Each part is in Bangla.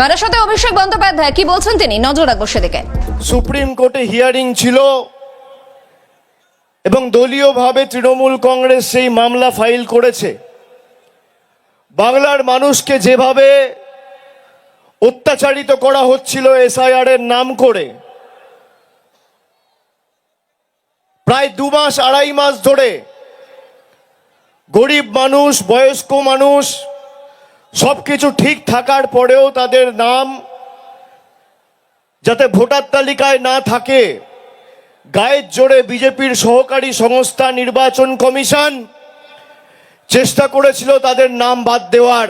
বারাসতে অভিষেক বন্দ্যোপাধ্যায়, কি বলছেন তিনি? নজর রাখব সেদিকে। সুপ্রিম কোর্টে হিয়ারিং ছিল এবং দলীয়ভাবে তৃণমূল কংগ্রেস সেই মামলা ফাইল করেছে। বাংলার মানুষকে যেভাবে অত্যাচারিত করা হচ্ছিল এসআইআর এর নাম করে, প্রায় দু মাস, আড়াই মাস ধরে গরিব মানুষ, বয়স্ক মানুষ সব কিছু ঠিক থাকার পরেও তাদের নাম যাতে ভোটার তালিকায় না থাকে, গায়ের জোরে বিজেপির সহকারী সংস্থা নির্বাচন কমিশন চেষ্টা করেছিল তাদের নাম বাদ দেওয়ার।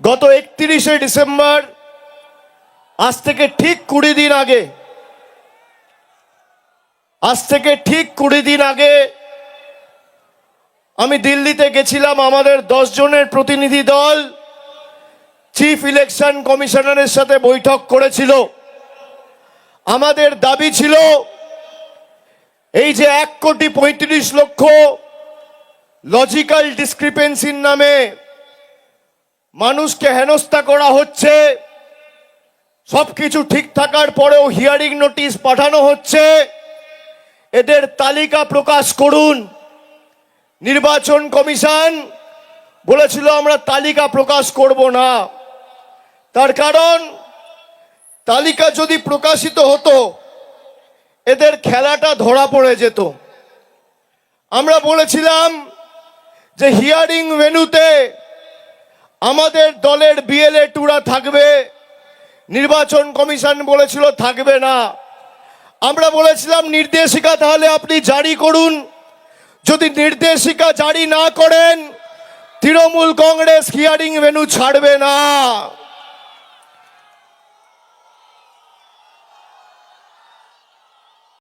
গত একত্রিশে ডিসেম্বর, আজ থেকে ঠিক কুড়ি দিন আগে, আজ থেকে ঠিক কুড়ি দিন আগে আমি দিল্লিতে গেছিলাম, আমাদের জনের প্রতিনিধি দল চিফ ইলেকশন কমিশনারের সাথে বৈঠক করেছিল। আমাদের দাবি ছিল, এই যে এক কোটি পঁয়ত্রিশ লক্ষ লজিক্যাল ডিসক্রিপেন্সির নামে মানুষকে হেনস্থা করা হচ্ছে সব কিছু ঠিক থাকার পরেও হিয়ারিং নোটিশ পাঠানো হচ্ছে, এদের তালিকা প্রকাশ করুন। নির্বাচন কমিশন বলেছিল, আমরা তালিকা প্রকাশ করব না। তার কারণ, তালিকা যদি প্রকাশিত হতো, এদের খেলাটা ধরা পড়ে যেত। আমরা বলেছিলাম যে, হিয়ারিং ভেনুতে আমাদের দলের বিএলএ টুরা থাকবে। নির্বাচন কমিশন বলেছিল, থাকবে না। আমরা বলেছিলাম, নির্দেশিকা তাহলে আপনি জারি করুন। যদি নির্দেশিকা জারি না করেন তৃণমূল কংগ্রেস হিয়ারিং ভেনু ছাড়বে না।